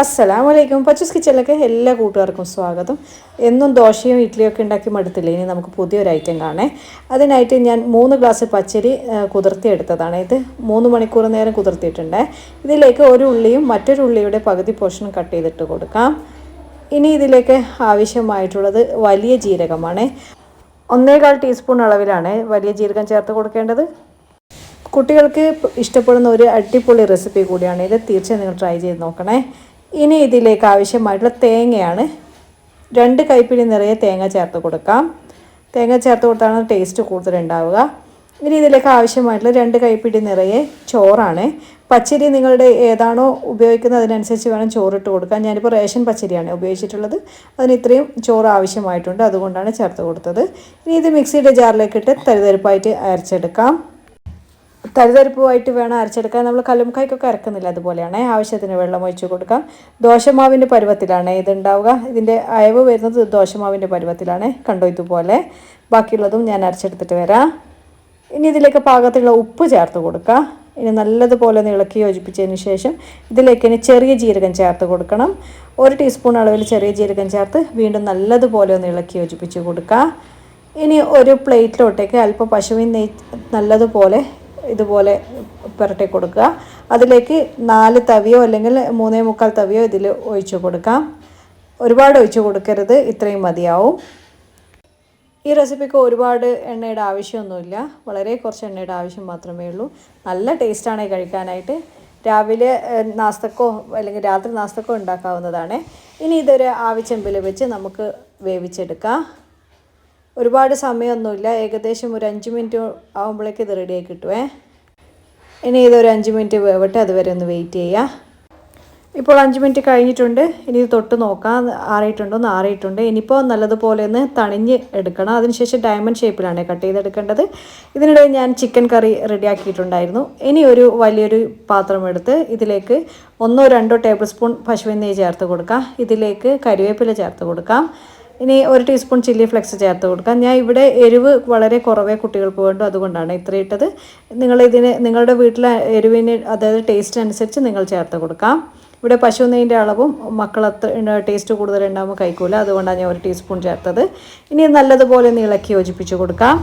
അസ്സലാമു വലൈക്കും പച്ചൂസ് കിച്ചണിലേക്ക് എല്ലാ കൂട്ടുകാർക്കും സ്വാഗതം. എന്നും ദോശയും ഇഡ്ഡലിയും ഒക്കെ ഉണ്ടാക്കി മടുത്തില്ല? ഇനി നമുക്ക് പുതിയൊരു ഐറ്റം കാണേ. അതിനായിട്ട് ഞാൻ മൂന്ന് ഗ്ലാസ് പച്ചരി കുതിർത്തി കുതിർത്തിയെടുത്തതാണ് ഇത് മൂന്ന് മണിക്കൂർ നേരം കുതിർത്തിയിട്ടുണ്ട്. ഇതിലേക്ക് ഒരു ഉള്ളിയും മറ്റൊരു ഉള്ളിയുടെ പകുതി പോർഷനും കട്ട് ചെയ്തിട്ട് കൊടുക്കാം. ഇനി ഇതിലേക്ക് ആവശ്യമായിട്ടുള്ളത് വലിയ ജീരകമാണ്. ഒന്നേകാൽ ടീസ്പൂൺ അളവിലാണ് വലിയ ജീരകം ചേർത്ത് കൊടുക്കേണ്ടത്. കുട്ടികൾക്ക് ഇഷ്ടപ്പെടുന്ന ഒരു അടിപൊളി റെസിപ്പി കൂടിയാണ് ഇത്. തീർച്ചയായും നിങ്ങൾ ട്രൈ ചെയ്ത് നോക്കണേ. ഇനി ഇതിലേക്ക് ആവശ്യമായിട്ടുള്ള തേങ്ങയാണ്. രണ്ട് കൈപ്പിടി നിറയെ തേങ്ങ ചേർത്ത് കൊടുക്കാം. തേങ്ങ ചേർത്ത് കൊടുത്താണ് ടേസ്റ്റ് കൂടുതൽ ഉണ്ടാവുക. ഇനി ഇതിലേക്ക് ആവശ്യമായിട്ടുള്ള രണ്ട് കൈപ്പിടി നിറയെ ചോറാണ്. പച്ചരി നിങ്ങളുടെ ഏതാണോ ഉപയോഗിക്കുന്നത് അതിനനുസരിച്ച് വേണം ചോറിട്ട് കൊടുക്കാൻ. ഞാനിപ്പോൾ റേഷൻ പച്ചരിയാണ് ഉപയോഗിച്ചിട്ടുള്ളത്. അതിന് ഇത്രയും ചോറ് ആവശ്യമായിട്ടുണ്ട്. അതുകൊണ്ടാണ് ചേർത്ത് കൊടുത്തത്. ഇനി ഇത് മിക്സിയുടെ ജാറിലേക്കിട്ട് തരിതരിപ്പായിട്ട് അരച്ചെടുക്കാം. തരിതരിപ്പുമായിട്ട് വേണം അരച്ചെടുക്കാൻ. നമ്മൾ കല്ലുംകായ്ക്കൊക്കെ അരക്കുന്നില്ല അതുപോലെയാണ്. ആവശ്യത്തിന് വെള്ളം ഒഴിച്ച് കൊടുക്കാം. ദോശമാവിന്റെ പരുവത്തിലാണ് ഇതുണ്ടാവുക. ഇതിന്റെ അയവ് വരുന്നത് ദോശമാവിന്റെ പരുവത്തിലാണ്. കണ്ടോ ഇതുപോലെ. ബാക്കിയുള്ളതും ഞാൻ അരച്ചെടുത്തിട്ട് വരാം. ഇനി ഇതിലേക്ക് പാകത്തിലുള്ള ഉപ്പ് ചേർത്ത് കൊടുക്കുക ഇനി നല്ലതുപോലെ ഒന്ന് ഇളക്കി യോജിപ്പിച്ചതിന് ശേഷം ഇതിലേക്ക് ഇനി ചെറിയ ജീരകം ചേർത്ത് കൊടുക്കണം. ഒരു ടീസ്പൂൺ അളവിൽ ചെറിയ ജീരകം ചേർത്ത് വീണ്ടും നല്ലതുപോലെ ഒന്ന് ഇളക്കി യോജിപ്പിച്ച് കൊടുക്കുക ഇനി ഒരു പ്ലേറ്റിലോട്ടേക്ക് അല്പം പശുവിൻ നെയ് നല്ലതുപോലെ ഇതുപോലെ പുരട്ടി കൊടുക്കുക. അതിലേക്ക് നാല് തവിയോ അല്ലെങ്കിൽ മൂന്നേ മുക്കാൽ തവിയോ ഇതിൽ ഒഴിച്ചു കൊടുക്കാം. ഒരുപാട് ഒഴിച്ചു കൊടുക്കരുത് ഇത്രയും മതിയാവും. ഈ റെസിപ്പിക്ക് ഒരുപാട് എണ്ണയുടെ ആവശ്യമൊന്നുമില്ല. വളരെ കുറച്ച് എണ്ണയുടെ ആവശ്യം മാത്രമേ ഉള്ളൂ. നല്ല ടേസ്റ്റാണ് കഴിക്കാനായിട്ട്. രാവിലെ നാസ്തക്കോ അല്ലെങ്കിൽ രാത്രി നാസ്തക്കോ ഉണ്ടാക്കാവുന്നതാണ്. ഇനി ഇതൊരു ആവിച്ചെമ്പിൽ വെച്ച് നമുക്ക് വേവിച്ചെടുക്കാം. ഒരുപാട് സമയമൊന്നുമില്ല. ഏകദേശം ഒരു അഞ്ച് മിനിറ്റ് ആകുമ്പോഴേക്ക് ഇത് റെഡിയായി കിട്ടുവേ. ഇനി ഇതൊരു അഞ്ച് മിനിറ്റ് വേവട്ടെ അതുവരെ ഒന്ന് വെയിറ്റ് ചെയ്യാം. ഇപ്പോൾ അഞ്ച് മിനിറ്റ് കഴിഞ്ഞിട്ടുണ്ട്. ഇനി ഇത് തൊട്ട് നോക്കാം. ആറിയിട്ടുണ്ടോ എന്ന് ആറിയിട്ടുണ്ട്. ഇനിയിപ്പോൾ നല്ലതുപോലെ ഒന്ന് തണിഞ്ഞ് എടുക്കണം. അതിനുശേഷം ഡയമണ്ട് ഷേപ്പിലാണ് കട്ട് ചെയ്തെടുക്കേണ്ടത്. ഇതിനിടെ ഞാൻ ചിക്കൻ കറി റെഡിയാക്കിയിട്ടുണ്ടായിരുന്നു ഇനി ഒരു വലിയൊരു പാത്രം എടുത്ത് ഇതിലേക്ക് ഒന്നോ രണ്ടോ ടേബിൾ സ്പൂൺ പശുവിൻ നെയ്യ് ചേർത്ത് കൊടുക്കാം. ഇതിലേക്ക് കരിവേപ്പില ചേർത്ത് കൊടുക്കാം. ഇനി ഒരു ടീസ്പൂൺ ചില്ലി ഫ്ലെക്സ് ചേർത്ത് കൊടുക്കാം. ഞാൻ ഇവിടെ എരിവ് വളരെ കുറവേ കുട്ടികൾക്ക് വേണ്ടു അതുകൊണ്ടാണ് ഇത്ര ഇട്ടത്. നിങ്ങൾ ഇതിന് നിങ്ങളുടെ വീട്ടിലെ എരിവിന് അതായത് ടേസ്റ്റ് അനുസരിച്ച് നിങ്ങൾ ചേർത്ത് കൊടുക്കാം. ഇവിടെ പശു നെയ്യിന്റെ അളവും മക്കളത്ര ടേസ്റ്റ് കൂടുതൽ ഉണ്ടാകുമ്പോൾ കഴിക്കൂല. അതുകൊണ്ടാണ് ഞാൻ ഒരു ടീസ്പൂൺ ചേർത്തത്. ഇനി നല്ലതുപോലെ ഒന്ന് ഇളക്കി യോജിപ്പിച്ച് കൊടുക്കാം.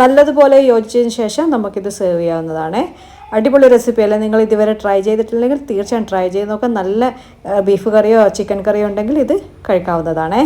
നല്ലതുപോലെ യോജിച്ചതിന് ശേഷം നമുക്കിത് സെർവ് ചെയ്യാവുന്നതാണ്. അടിപൊളി റെസിപ്പി അല്ലേ? നിങ്ങൾ ഇതുവരെ ട്രൈ ചെയ്തിട്ടില്ലെങ്കിൽ തീർച്ചയായും ട്രൈ ചെയ്ത് നോക്കാം. നല്ല ബീഫ് കറിയോ ചിക്കൻ കറിയോ ഉണ്ടെങ്കിൽ ഇത് കഴിക്കാവുന്നതാണേ.